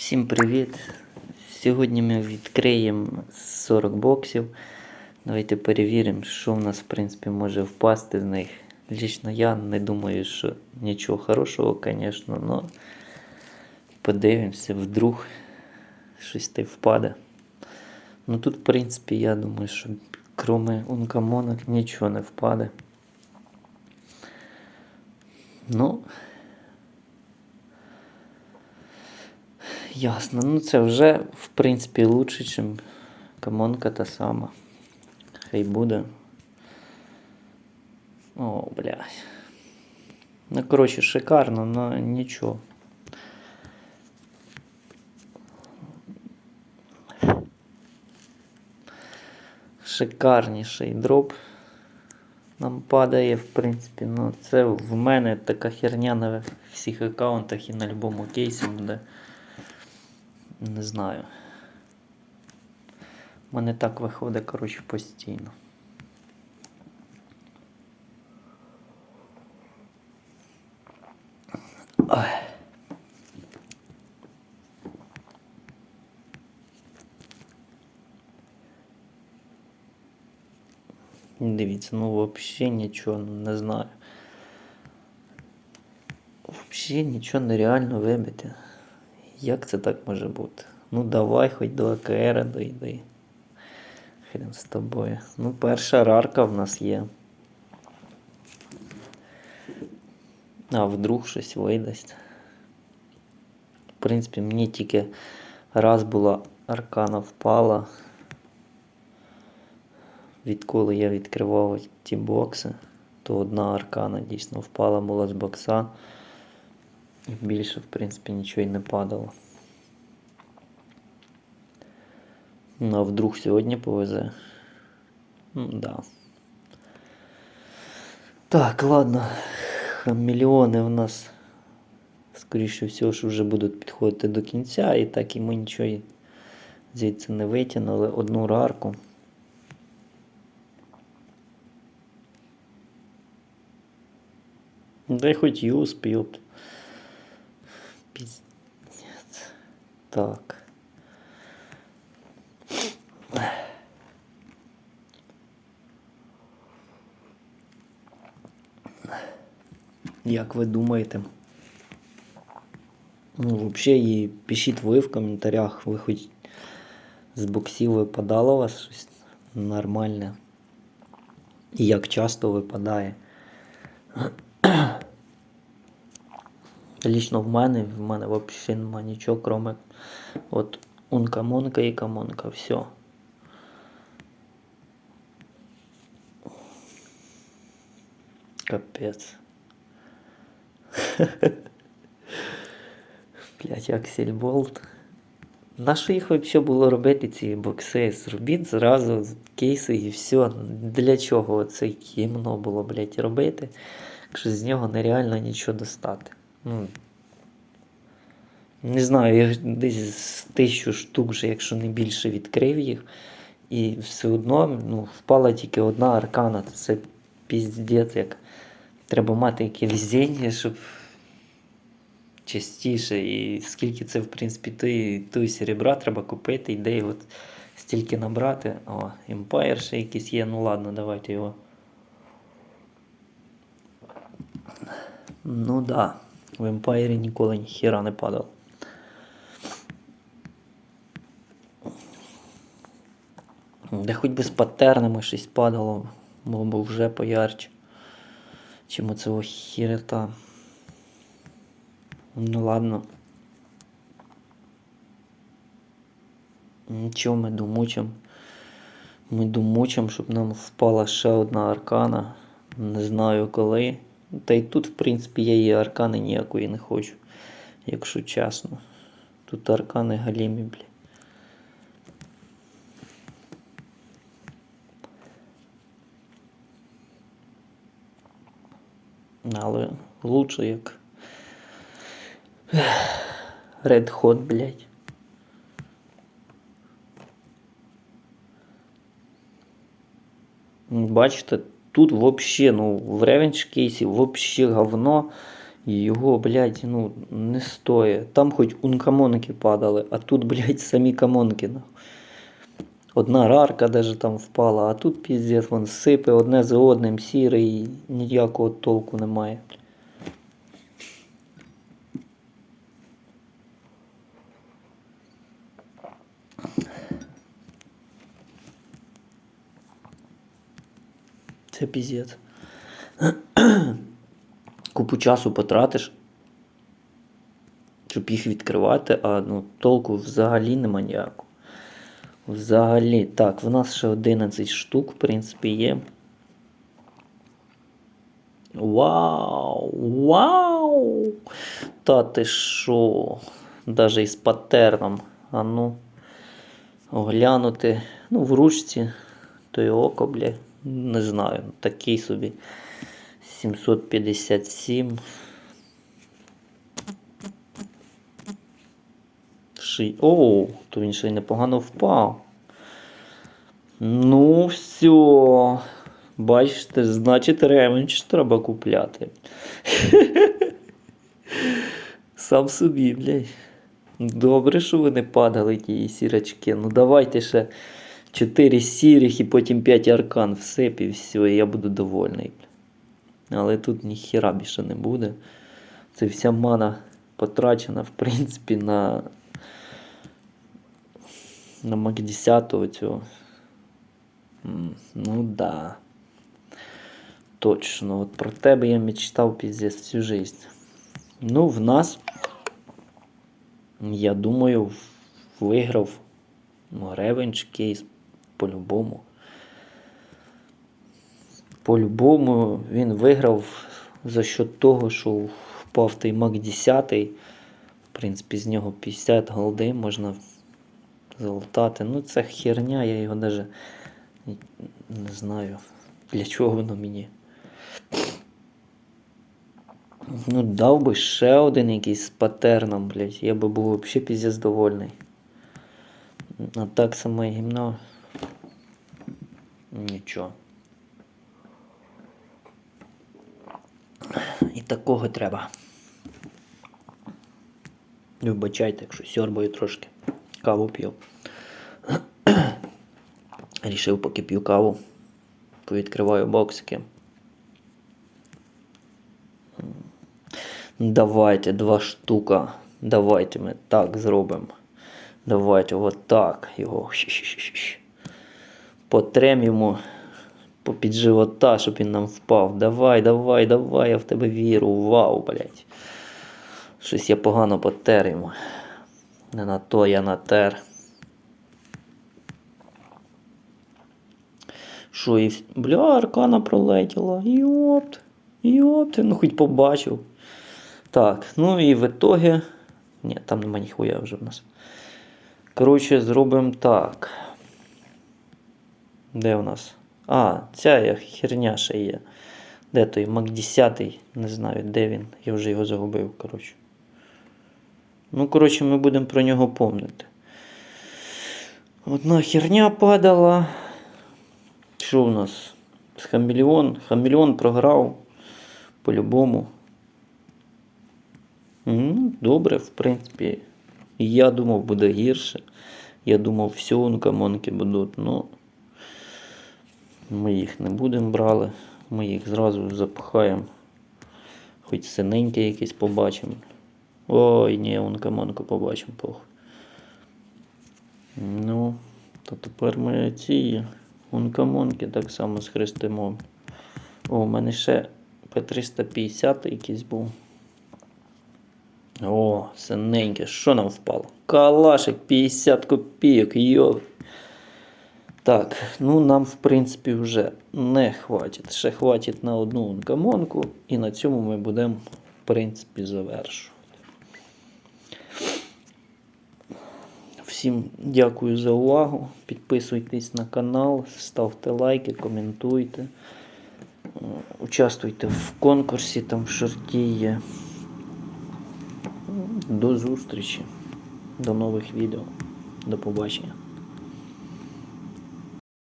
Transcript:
Всім привіт! Сьогодні ми відкриємо 40 боксів. Давайте перевіримо, що в нас в принципі може впасти з них. Лічно я не думаю, що нічого хорошого, звісно, але подивимося, вдруг щось те впаде. Ну тут, в принципі, я думаю, що кроме ункамонок нічого не впаде. Ну, Ясно. Ну це вже, в принципі, лучше, ніж камонка та сама. Хай буде. О, блядь. Ну, коротше, шикарно, але нічого. Шикарніший дроп нам падає, в принципі. Ну, це в мене така херня на всіх аккаунтах і на будь-якому кейсі буде. Не знаю. У мене так виходить, коротше, постійно. Ой. Дивіться, ну взагалі нічого не знаю. Взагалі нічого нереально вибити. Як це так може бути? Ну давай хоч до АКР дойди. Хрен з тобою. Ну, перша рарка в нас є. А вдруг щось видасть. В принципі, мені тільки раз була аркана впала. Відколи я відкривав ті бокси, то одна аркана дійсно впала була з бокса. І більше, в принципі, нічого й не падало. Ну, а вдруг сьогодні повезе. Ну, да. Так, ладно. Мільйони в нас, скоріше всього, що вже будуть підходити до кінця, і так і ми нічого звідси не витягнули. Одну рарку. Дай хоч юз п'ють. Пиздец. Так. Як ви думаєте? Ну, взагалі, і пишіть ви в коментарях, ви хоч з боксів випадало у вас щось нормальне. І як часто випадає. Лічно в мене, в мене взагалі немає нічого, кроме от ункамонка і камонка. Все. Капець. Блять, Аксель Болт. На їх взагалі було робити, ці бокси? Зробіть зразу кейси і все. Для чого це кімно було, блять, робити, якщо з нього нереально нічого достати. Ну, не знаю, я десь з тисячу штук, вже, якщо не більше, відкрив їх. І все одно ну, впала тільки одна аркана. Це піздець, як треба мати яке везіння, щоб частіше. І скільки це, в принципі, той, той серебра треба купити, і де його стільки набрати. О, Empire ще якийсь є. Ну ладно, давайте його. Ну да, в Empire ніколи ніхіра не падало. Де хоч би з патернами щось падало, було б вже поярче. Чим оцього хірета. Ну ладно. Нічого ми домучим. Ми домучим, щоб нам впала ще одна аркана. Не знаю коли. Та й тут, в принципі, я її аркани ніякої не хочу, якщо чесно. Тут аркани галімі, блі. Але лучше як Red Hot, блядь. Бачите, тут вообще, ну, в ревенч кейсі вообще говно. Його, блядь, ну, не стоїть. Там хоч ункамонки падали, а тут, блядь, самі камонки. Одна рарка даже там впала, а тут піздець, вон сипе одне за одним, сірий, ніякого толку немає. Це піздець. Купу часу потратиш, щоб їх відкривати, а ну, толку взагалі нема ніякого. Взагалі, так, в нас ще 11 штук, в принципі, є. Вау! Вау! Та ти що? Даже із патерном. А ну, оглянути. Ну, в ручці, то й око, бля. Не знаю, такий собі. 757. Ши... О, то він ще й непогано впав. Ну, все. Бачите, значить ревенч треба купляти. Сам собі, блядь. Добре, що ви не падали ті сірочки. Ну давайте ще 4 сірих і потім 5 аркан всип і все, і я буду довольний. Але тут ніхіра більше не буде. Це вся мана потрачена, в принципі, на. На Мак 10 цього. Ну да. Точно. От про тебе я мечтав піздець всю жизнь. Ну, в нас, я думаю, виграв ревенч кейс по-любому. По-любому він виграв за счет того, що впав той Мак 10. В принципі, з нього 50 голди можна залутати. Ну, це херня, я його навіть не знаю, для чого воно мені. Ну, дав би ще один якийсь з патерном, блядь. Я би був взагалі піздець довольний. А так саме гімно. Нічого. І такого треба. Вибачайте, якщо сьорбаю трошки. Каву п'ю. Рішив, поки п'ю каву. Повідкриваю боксики. Давайте два штука. Давайте ми так зробимо. Давайте отак його. Потрем йому попід живота, щоб він нам впав. Давай, давай, давай, я в тебе вірю. Вау, блядь. Щось я погано потер йому. Не на то я натер. Що і. Бля, аркана пролетіла. Йопт. Йопт, ну хоч побачив. Так, ну і в итоге. Ні, там нема ніхуя вже в нас. Коротше, зробимо так. Де у нас? А, ця херня ще є. Де той Мак 10? Не знаю, де він. Я вже його загубив, коротше. Ну, коротше, ми будемо про нього помнити. Одна херня падала. Що у нас? З. Хамелеон програв. По-любому. Ну, добре, в принципі. Я думав, буде гірше. Я думав, все, онкамонки будуть, ну. Ми їх не будемо брали. Ми їх зразу запихаємо. Хоч синеньке якесь побачимо. Ой, ні, онкамонку побачимо, похуй. Ну, то тепер ми ці онкамонки так само схрестимо. О, у мене ще П350 якийсь був. О, синеньке, що нам впало? Калашик 50 копійок, йо. Так, ну нам в принципі вже не хватить. Ще хватить на одну онкамонку, і на цьому ми будемо, в принципі, завершувати. Всім дякую за увагу. Підписуйтесь на канал, ставте лайки, коментуйте. Участвуйте в конкурсі, там в шорті є. До зустрічі, до нових відео. До побачення.